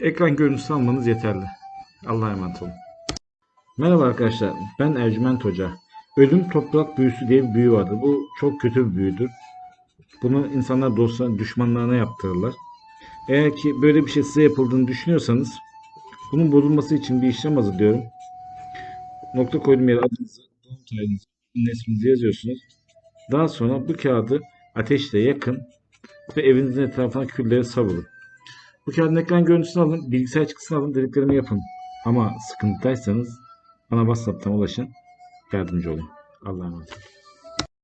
Ekran görüntüsü almanız yeterli. Allah'a emanet olun. Merhaba arkadaşlar. Ben Ercüment Hoca. Ölüm toprak büyüsü diye bir büyü vardır. Bu çok kötü bir büyüdür. Bunu insanlar dostlarına, düşmanlarına yaptırırlar. Eğer ki böyle bir şey size yapıldığını düşünüyorsanız bunun bozulması için bir işlem hazırlıyorum. Nokta koyduğum yere adınızı, doğum tarihinizi, isminizi yazıyorsunuz. Daha sonra bu kağıdı ateşle yakın ve evinizin etrafına külleri savurun. Bu kağıdın ekran görüntüsünü alın, bilgisayar çıktısını alın, dediklerimi yapın. Ama sıkıntıdaysanız bana WhatsApp'tan ulaşın, yardımcı olun. Allah'a emanet olun.